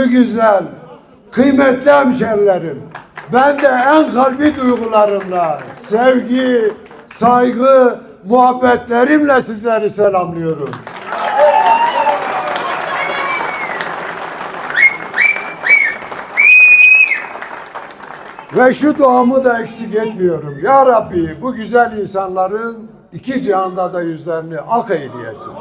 güzel, kıymetli hemşerilerim. Ben de en kalbi duygularımla, sevgi, saygı, muhabbetlerimle sizleri selamlıyorum. Ve şu duamı da eksik etmiyorum. Ya Rabbi bu güzel insanların iki cihanda da yüzlerini ak eyleyesin.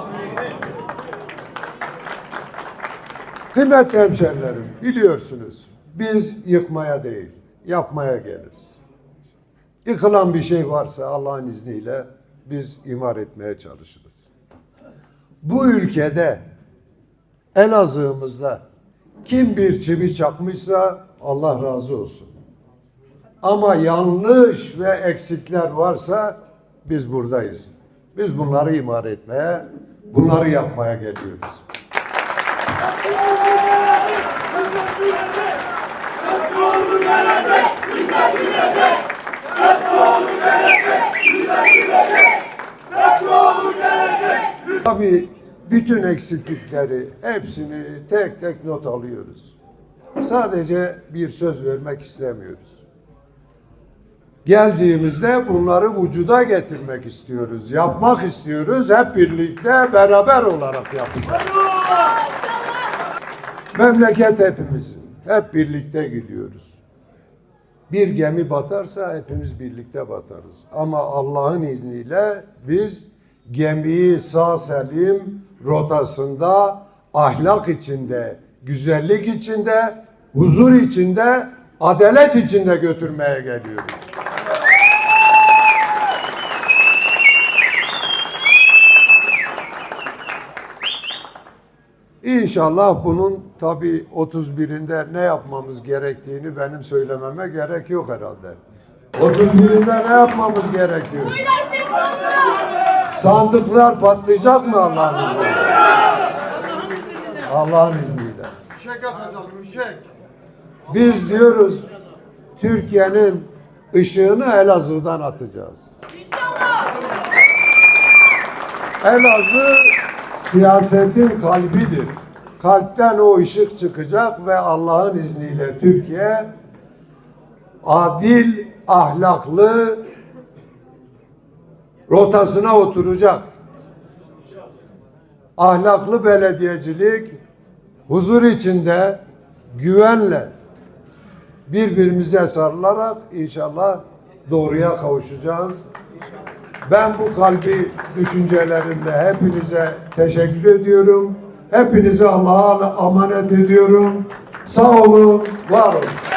Kıymetli hemşerilerim, biliyorsunuz biz yıkmaya değil, yapmaya geliriz. Yıkılan bir şey varsa Allah'ın izniyle biz imar etmeye çalışırız. Bu ülkede Elazığ'ımızda kim bir çivi çakmışsa Allah razı olsun. Ama yanlış ve eksikler varsa biz buradayız. Biz bunları imar etmeye, bunları yapmaya geliyoruz. Tabii bütün eksiklikleri hepsini tek tek not alıyoruz. Sadece bir söz vermek istemiyoruz. Geldiğimizde bunları vücuda getirmek istiyoruz, yapmak istiyoruz. Hep birlikte beraber olarak yapacağız. Memleket hepimizin. Hep birlikte gidiyoruz. Bir gemi batarsa hepimiz birlikte batarız. Ama Allah'ın izniyle biz gemiyi sağ selim rotasında ahlak içinde, güzellik içinde, huzur içinde, adalet içinde götürmeye geliyoruz. İnşallah bunun tabi 31'inde ne yapmamız gerektiğini benim söylememe gerek yok herhalde. 31'inde ne yapmamız gerekiyor? Sandıklar patlayacak mı Allah'ın izniyle? Allah'ın izniyle. Biz diyoruz Türkiye'nin ışığını Elazığ'dan atacağız. Elazığ siyasetin kalbidir. Kalpten o ışık çıkacak ve Allah'ın izniyle Türkiye adil, ahlaklı rotasına oturacak. Ahlaklı belediyecilik, huzur içinde, güvenle birbirimize sarılarak inşallah doğruya kavuşacağız. Ben bu kalbi düşüncelerimle hepinize teşekkür ediyorum. Hepinize Allah'a emanet ediyorum. Sağ olun, var olun.